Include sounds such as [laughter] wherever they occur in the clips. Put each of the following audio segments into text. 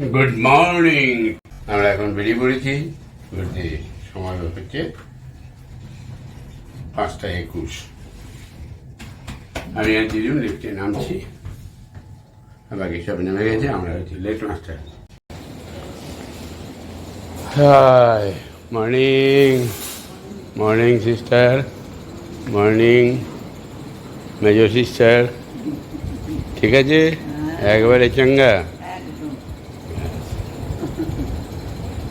Good morning আমরা এখন বেরিয়ে পড়েছি। ঘুরতে সময় হচ্ছে পাঁচটা একুশ। আমি আর দিদিম লিফটে নামছি। বাকি সব নেমে গেছে আমরা হচ্ছি late master. Hi morning morning sister morning major sister ঠিক আছে? একবারে চাঙ্গা এই যে আপনি একদম ফিট রাতে কালকে মিনিমা একবার উঠেছে ধর্ম ধর্ম করে মানে মনে করেছে সকাল হয়ে গেছে না আমি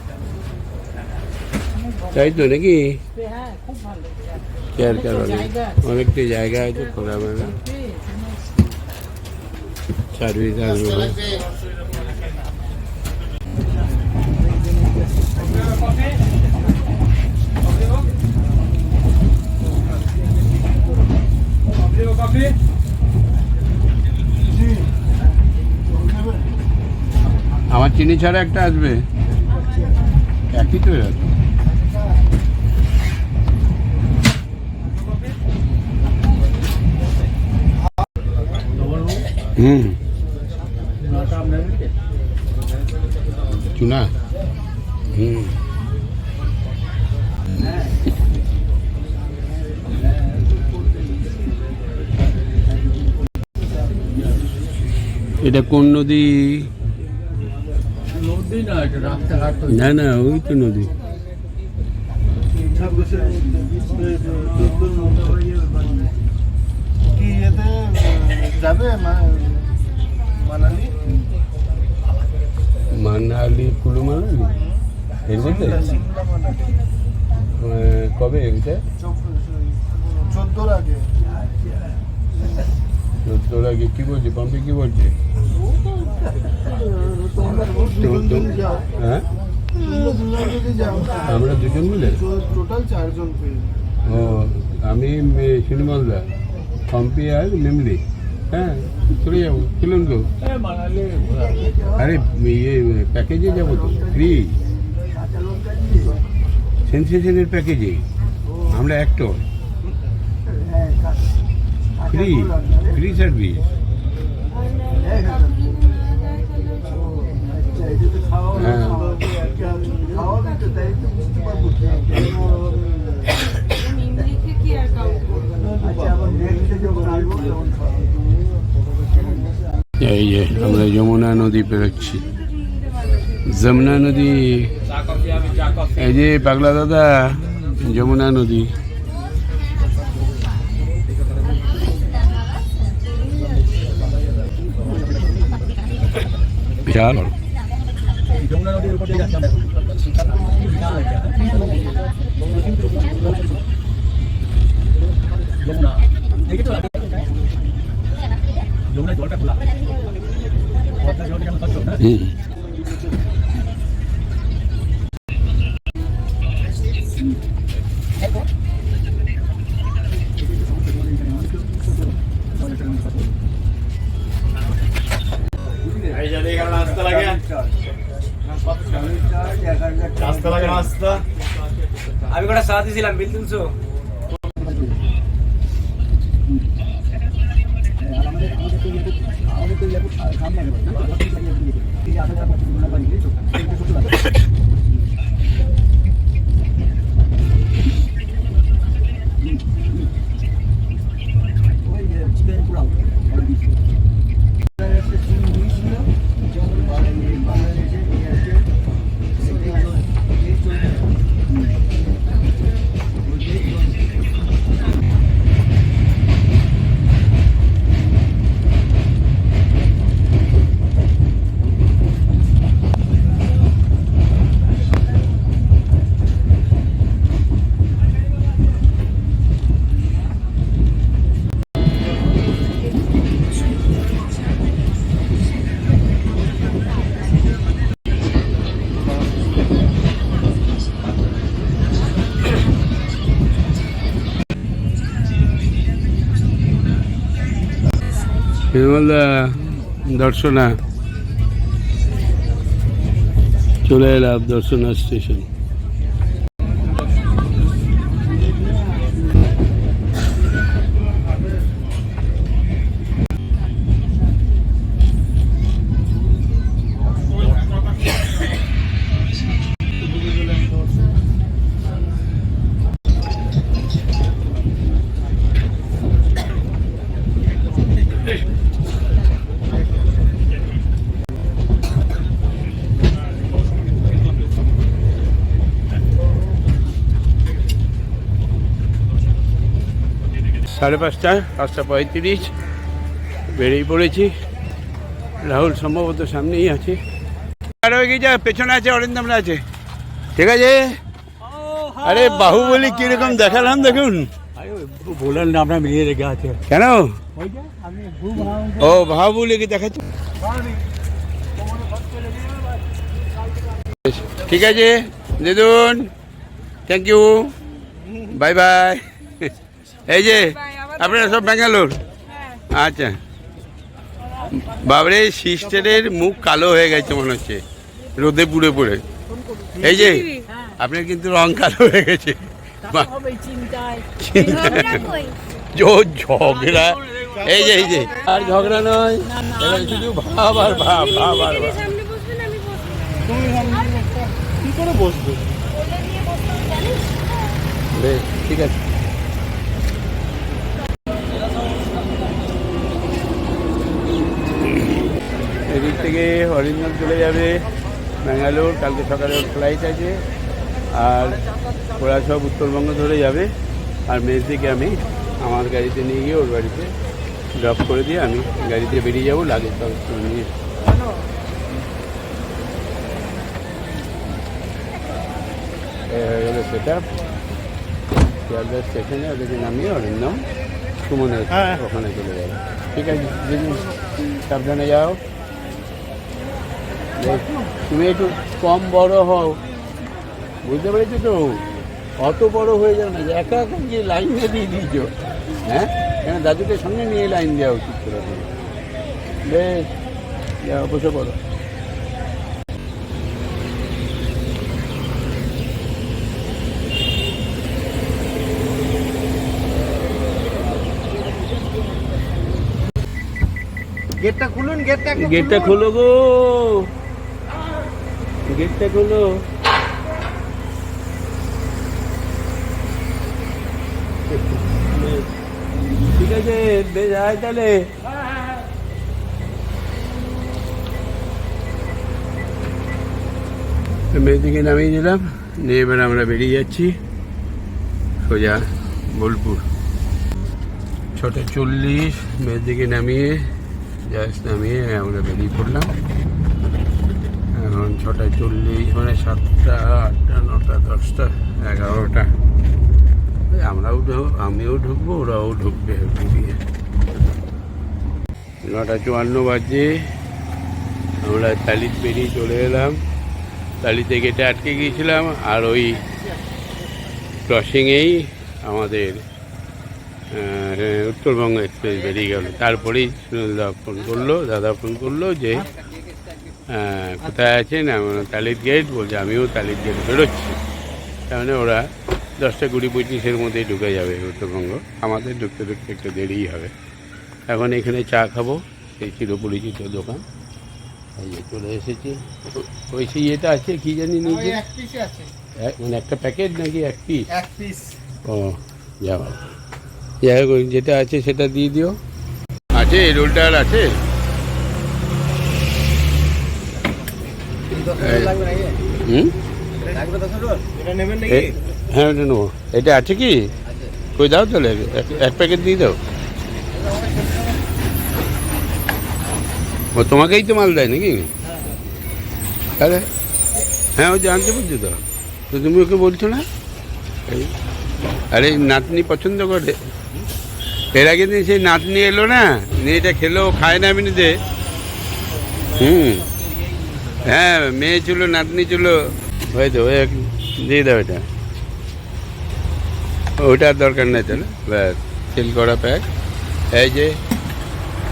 তাই তো নাকি? হ্যাঁ অনেক অনেকটা জায়গা আছে। খোলামেলা। সার্ভিস আসবে। আমার চিনি ছাড়া একটা আসবে। একই তো হুম। চুনা? হুম। এটা কোন নদী? নদী না রাস্তাঘাট না না ওই তো নদী। কি যাবে মা- মানালি? মানালি কুলু মানালি? এর মধ্যে কবে এটা চোদ্দোর আগে। তোর আগে কি বলছে? পাম্পে কি বলছে? হ্যাঁ? আমরা দুজন মিলে? টোটাল চারজন ও আমি সুনিমলদা পম্পি আর মেমলি। হ্যাঁ চলে যাব চলুন ঘোরা আরে ইয়ে প্যাকেজে যাব তো ফ্রি সেন্সেশনের প্যাকেজে আমরা অ্যাক্টর ফ্রি ফ্রি সার্ভিস হ্যাঁ খাওয়া দিতে তাই তো বুঝতে পারব আচ্ছা আবার নেক্সটে যখন আসব তখন খাওয়া এই যে আমরা যমুনা নদী পেরোচ্ছি। যমুনা নদী, এই যে পাগলা দাদা, যমুনা নদী। বিশাল। জলটা খোলা। আমি কটা সাথে ছিলাম বিল তিনশো নির্মলদা দর্শনা। চলে এলাম দর্শনা স্টেশন। সাড়ে পাঁচটা পাঁচটা পঁয়ত্রিশ বেরিয়ে পড়েছি। রাহুল সম্ভবত সামনেই আছে। আর ওই যা পেছনে আছে অরিন্দমরা আছে। ঠিক আছে? আরে বাহুবলি কীরকম দেখালাম দেখুন। বললেন না আপনার মেয়ে রেখে আছে। কেন? ও বাহুবলিকে দেখাচ্ছে। ঠিক আছে দিদুন থ্যাংক ইউ বাই বাই এই যে আপনারা সব ব্যাঙ্গালোর? আচ্ছা। বাবরে সিস্টারের মুখ কালো হয়ে গেছে মনে হচ্ছে। রোদে পুড়ে পুড়ে। এই যে আপনার কিন্তু রং কালো হয়ে গেছে। [laughs] ঝগড়া। এই যে এই যে। আর ঝগড়া নয়। এবার শুধু ভাব আর ভাব ভাব আর ভাব। কি করে বসবে? বেশ ঠিক আছে। থেকে অরিন্দম চলে যাবে। ব্যাঙ্গালোর কালকে সকালে ফ্লাইট আছে। আর ওরা সব উত্তরবঙ্গ ধরে যাবে। আর মেজদিকে আমি আমার গাড়িতে নিয়ে গিয়ে ওর বাড়িতে ড্রপ করে দিয়ে আমি গাড়িতে বেরিয়ে যাব লাগেজ সব নিয়ে। সেট শিয়ালদা স্টেশনে ওদেরকে নামিয়ে অরিন্দম সুমনের হ্যাঁ। ওখানে চলে যাবে। ঠিক আছে সাবধানে যাও। তুমি একটু কম বড় হও। বুঝতে পেরেছ তো? অত বড় হয়ে যাও না একা একা গিয়ে লাইনে দিয়ে দিয়েছ। হ্যাঁ? কেন দাদুকে সঙ্গে নিয়ে লাইন দেওয়া উচিত ছিল বেশ বসে পড়ো। গেটটা খুলুন গেটটা গেটটা। খোলো গো। গেটটা ঠিক আছে, বেশ, আয় তাহলে। মেয়েদিকে নামিয়ে দিলাম, নিয়ে এবার আমরা বেরিয়ে যাচ্ছি সোজা বোলপুর। ছটা চল্লিশ, মেয়েদিকে নামিয়ে, জাস্ট নামিয়ে আমরা বেরিয়ে পড়লাম। এখন ছটা চল্লিশ মানে সাতটা, আটটা, নটা, দশটা, এগারোটা। আমরাও ঢুক, আমিও ঢুকবো, ওরাও ঢুকবে ঢুকিয়ে নটা চুয়ান্ন বাজে। আমরা তালিত বেরিয়ে চলে এলাম। তালিতে গেটে আটকে গিয়েছিলাম, আর ওই ক্রসিংয়েই আমাদের উত্তরবঙ্গ এক্সপ্রেস বেরিয়ে গেল। তারপরেই সুনীলদা ফোন করল, দাদা ফোন করল যে কোথায় আছেন তালিত গেট বলছে আমিও তালিত গেট বেরোচ্ছি। তার মানে ওরা দশটা কুড়ি পঁচিশের মধ্যেই ঢুকে যাবে উত্তরবঙ্গ। আমাদের ঢুকতে ঢুকতে একটু দেরিই হবে। এখন এখানে চা খাব সেই চিরপরিচিত দোকান। এই চলে এসেছি। ওই সেই ইয়েটা আছে কি জানি নিজে মানে একটা প্যাকেট নাকি এক পিস এক পিস ও যাও যাই হোক যেটা আছে সেটা দিয়ে দিও। আছে রোলটা আর আছে? এটা হ্যাঁ ওটা নেব এটা আছে কি কই দাও তাহলে এক- প্যাকেট দিয়ে দাও ও তোমাকেই তো মাল দেয় নাকি তাহলে হ্যাঁ ও জানতে বলছো তো তো তুমি ওকে বলছো না আরে নাতনি পছন্দ করে এর আগে দিন সেই নাতনি এলো না নিয়ে এটা খেলো খায় না এমনিতে হুম হ্যাঁ মেয়ে ছিল নাতনি ছিল ওই এক- দিয়ে দাও এটা। ওটার দরকার নেই তাহলে। ব্যাস সিল করা প্যাক এই যে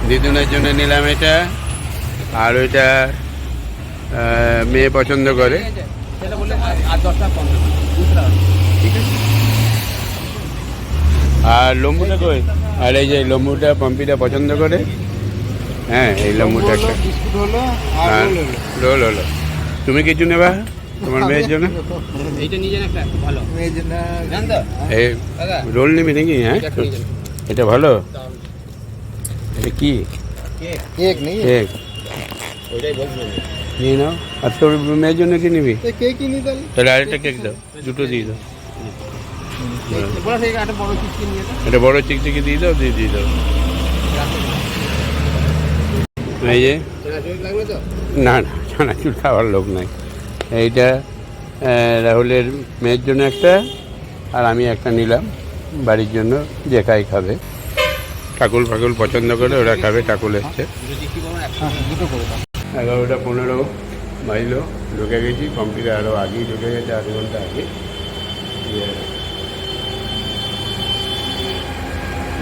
দিদুনের জন্য নিলাম এটা। আর ওইটা মেয়ে পছন্দ করে। আর- লম্বুটা কই? আর এই যে লম্বুটা পম্পিটা পছন্দ করে। হ্যাঁ এই লম্বুটা একটা। হ্যাঁ। হলো রোল হলো তুমি কিছু নেবা? তোমার মেয়ের জন্য? এইটা নিয়ে যান একটা ভালো। মেয়ের জন্য জান তো? এই রোল নিবি নাকি হ্যাঁ? এটা ভালো? এটা কি? কেক। কেক নিয়ে নাও। আর তোর মেয়ের জন্য কি নিবি? কেক তাহলে আরেকটা কেক দাও। দুটো দিয়ে দাও। এটা বড় চিকচিকি দিয়ে দাও দিয়ে দিয়ে দাও। এই যে। না না। চানাচুর খাওয়ার লোক নাই। এইটা রাহুলের মেয়ের জন্য একটা আর আমি একটা নিলাম। বাড়ির জন্য যে খাই খাবে। ঠাকুর ফাকুল পছন্দ করে ওরা খাবে ঠাকুর এসছে। এগারোটা পনেরো বাজলো ঢুকে গেছি কম্পিউটার আরও আগেই ঢুকে গেছে আধ ঘণ্টা আগে।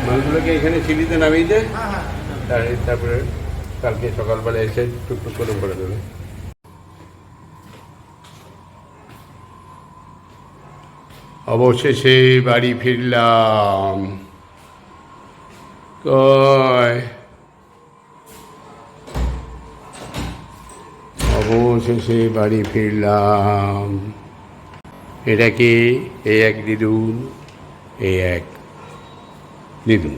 মালগুলোকে এখানে সিঁড়িতে নামিয়ে দেয় তার- তারপরে কালকে সকালবেলা এসে টুকটুক করে ভরে দেবে। অবশেষে বাড়ি ফিরলাম। কয়? অবশেষে বাড়ি ফিরলাম। এটা কি এই এক দিদুন এই এক দিদুন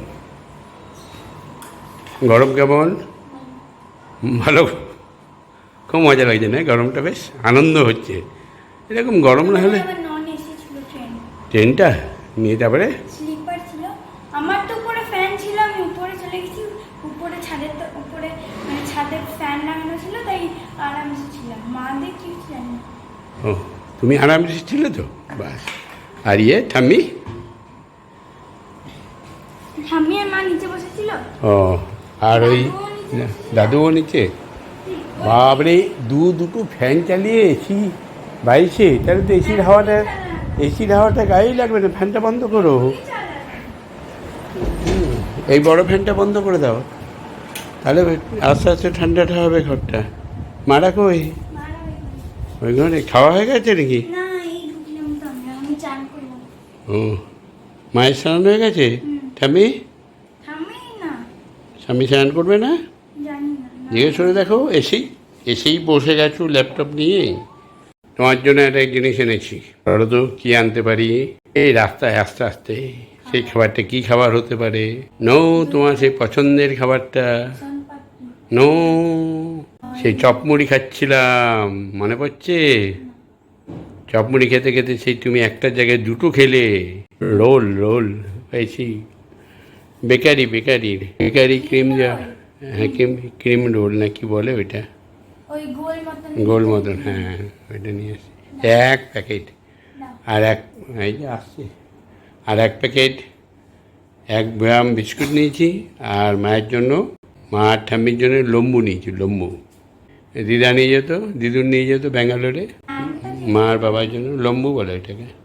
গরম কেমন? ভালো। খুব মজা লাগছে, না? গরমটা বেশ আনন্দ হচ্ছে। এরকম গরম না হলে আমার নন এসি ছিল ট্রেন ট্রেনটা নিয়ে তারপরে স্লিপার ছিল। আমার তো উপরে ফ্যান ছিল আমি উপরে চলে গেছি। উপরে ছাদের উপরে মানে ছাদে ফ্যান লাগানো ছিল তাই আরামসে ছিলাম। মা দেখি জানি ও তুমি আরামে ছিলে তো? বাস। আর ইয়ে ঠাম্মি? ঠাম্মি আর মা নিচে বসেছিল। ও আর ওই দাদুও নিচে বাপরে দু দুটো ফ্যান চালিয়ে এসি বাইশে? তাহলে তো এসির হাওয়াটা এসির হাওয়াটা গায়েই লাগবে না? ফ্যানটা বন্ধ করো। এই বড় ফ্যানটা বন্ধ করে দাও। তাহলে আস্তে আস্তে ঠান্ডাটা হবে ঘরটা। মারা কই? ওই ঘরে খাওয়া হয়ে গেছে নাকি? ও মায়ের স্নান হয়ে গেছে? ঠাম্মি স্বামী? স্নান করবে না। জিজ্ঞেস করে দেখো এসি এসেই বসে গেছো ল্যাপটপ নিয়ে? তোমার জন্য একটা জিনিস এনেছি। বলো তো কি আনতে পারি? এই রাস্তায় আস্তে আস্তে সেই খাবারটা কি খাবার হতে পারে? নৌ, তোমার সেই পছন্দের খাবারটা। নৌ, সেই চপমুড়ি খাচ্ছিলাম। মনে পড়ছে? চপমুড়ি খেতে খেতে সেই তুমি একটা জায়গায় দুটো খেলে। রোল রোল, পেয়েছি। বেকারি বেকারি বেকারি ক্রিম যা হ্যাঁ ক্রিম ক্রিম রোল না কি বলে ওইটা? ওই গোল গোল মতন হ্যাঁ ওইটা নিয়ে আসি। এক প্যাকেট। আর এক এই যে আসছি। আর এক প্যাকেট এক গ্রাম বিস্কুট নিয়েছি আর মায়ের জন্য মা আর ঠাম্মির জন্য লম্বু নিয়েছি লম্বু। দিদা নিয়ে যেত দিদুর নিয়ে যেত ব্যাঙ্গালোরে। আমটা মা আর বাবার জন্য লম্বু বলে এটাকে